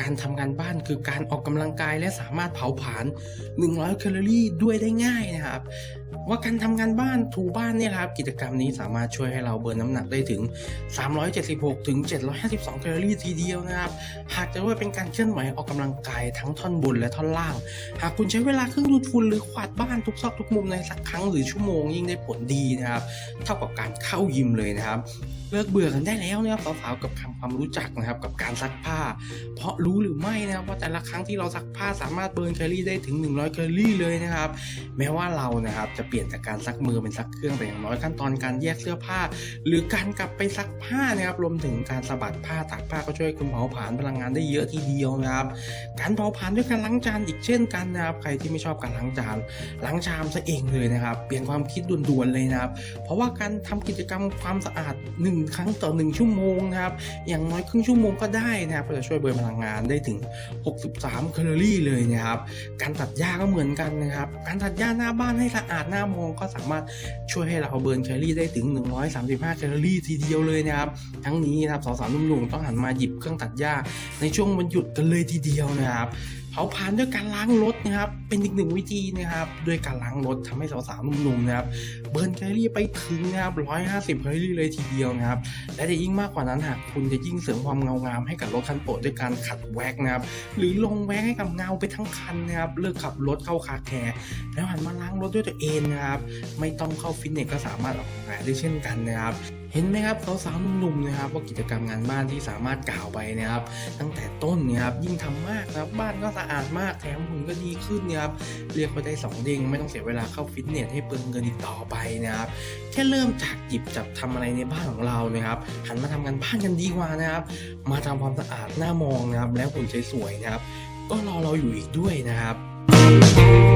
การทำงานบ้านคือการออกกำลังกายและสามารถเผาผลาญ100แคลอรี่ด้วยได้ง่ายนะครับ ว่าการทำงานบ้านถูบ้านเนี่ยครับ กิจกรรมนี้สามารถช่วยให้เราเบิร์นน้ำหนักได้ถึง 376ถึง752แคลอรี่ทีเดียวนะครับ หากจะว่าเป็นการเคลื่อนไหวออกกำลังกายทั้งท่อนบนและท่อนล่าง หากคุณใช้เวลาเครื่องดูดฝุ่นหรือขวาดบ้านทุกซอกทุกมุมในสักครั้งหรือชั่วโมงยิ่งได้ผลดีนะครับ เท่ากับการเข้ายิมเลยนะครับ เลิกเบื่อกันได้แล้วนะครับสาวๆกับคำความรู้จักนะครับกับการซักผ้า เพราะรู้หรือไม่นะครับว่าแต่ละครั้งที่เราซักผ้าสามารถเบิร์นแคลอรี่ได้ถึง 100แคลอรี่เลยนะครับ แม้ว่าเรานะครับจะเปลี่ยนจากการซักมือเป็นซักเครื่องแต่อย่างน้อยขั้นตอนการแยกเสื้อผ้า หรือการกลับไปซักผ้านะครับรวมถึงการสะบัดผ้าตากผ้าก็ช่วยคุณเผาผลาญพลังงานได้เยอะทีเดียวนะครับ การเผาผลาญด้วยการล้างจานอีกเช่นกันนะครับใครที่ไม่ชอบการล้างจานล้างชามซะเองเลยนะครับ เปลี่ยนความคิดด่วนๆเลยนะครับ เพราะว่าการทำกิจกรรมความสะอาด1ครั้งต่อ 1 ชั่วโมงนะครับอย่างน้อยครึ่งชั่วโมงก็ได้นะครับก็จะช่วยเบิร์นพลังงานได้ถึง 63 แคลอรี่เลยนะครับการตัดหญ้าก็เหมือนกันนะครับการตัดหญ้าหน้าบ้านให้สะอาดหน้ามองก็สามารถช่วยให้เราเบิร์นแคลอรี่ได้ถึง 135 แคลอรี่ทีเดียวเลยนะครับทั้งนี้นะครับสาวๆหนุ่มๆต้องหันมาหยิบเครื่องตัดหญ้าในช่วงวันหยุดกันเลยทีเดียวนะครับ เผาผลาญด้วยการล้างรถนะครับ เป็นอีกหนึ่งวิธีนะครับ ด้วยการล้างรถทำให้สาวๆหนุ่มๆนะครับ เบิร์นแคลอรี่ไปถึงนะครับ150แคลอรี่เลยทีเดียวนะครับ และจะยิ่งมากกว่านั้นหากคุณจะยิ่งเสริมความเงางามให้กับรถคันโปรดด้วยการขัดแว็กนะครับ หรือลงแว็กให้กับเงาไปทั้งคันนะครับ เลิกขับรถเข้าคาแคร์แล้วหันมาล้างรถด้วยตัวเองนะครับ ไม่ต้องเข้าฟิตเนสก็สามารถออกกำลังกายได้เช่นกันนะครับเห็นไหมครับสาวๆหนุ่มๆนะครับว่ากิจกรรมงานบ้านที่สามารถกล่าวไปนะครับ ตั้งแต่ต้นนี่ยครับยิ่งทำมากนะครับบ้านก็สะอาดมากแถมหุ่นก็ดีขึ้นนะครับเรียกว่าได้สองเด้งไม่ต้องเสียเวลาเข้าฟิตเนสให้เปลืองเงินอีกต่อไปนะครับแค่เริ่มจากหยิบจับทำอะไรในบ้านของเรานะครับหันมาทำงานบ้านกันดีกว่านะครับมาทำความสะอาดหน้ามองนะครับแล้วหุ่นสวยๆนะครับก็รอเราอยู่อีกด้วยนะครับ